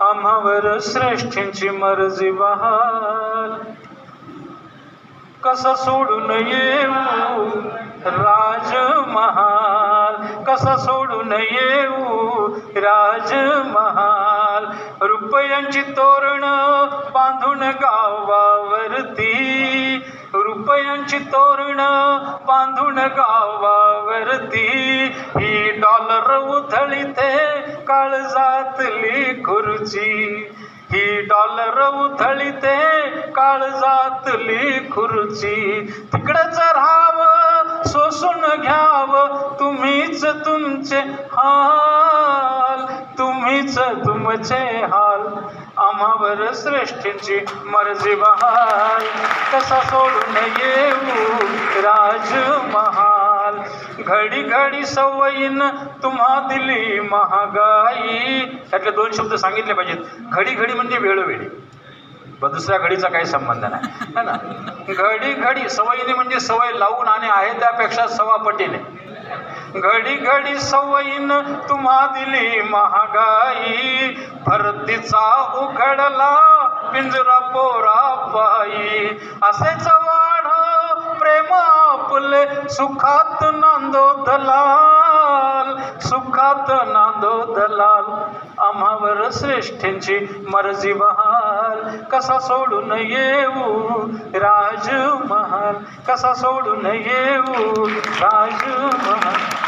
आम्हावर श्रेष्ठींची मर्जी बहाल. कसा सोडून येऊ राजमहाल? कसा सोडून येऊ राजमहाल? रुपयांची तोरण बांधून गावावरती. रुपयांची तोरण बांधून गावावरती. ही डॉलर उथळीते काळजातली खुर्ची. ही डॉलर उधळीते काळजातली खुर्ची. तिकडच राहावं सोसून घ्यावं तुम्हीच तुमचे हाल तुम्हीच तुमचे हाल. आम्हावर श्रेष्ठींची मर्जी बहाल. कसा सोडून येऊ राजमहाल. घडी घडी सवयीन तुम्हा दिली महागाई. त्यातले दोन शब्द सांगितले पाहिजेत. घडी घडी म्हणजे वेळोवेळी. ब दुसऱ्या घडीचा काही संबंध नाही. है ना? घडी घडी सवयीने म्हणजे सवय लावून आणि आहे त्यापेक्षा सवापटीने घडी घडी सवयीन तुम्हा दिली महागाई. भरतीचा उघडला पिंजरा पोरा पायी असेच सुखात नांदो दलाल सुखात नांदो दलाल. आम्हावर श्रेष्ठींची मर्जी बहाल. कसा सोडून येऊ राजमहाल? कसा सोडून येऊ राजमहाल?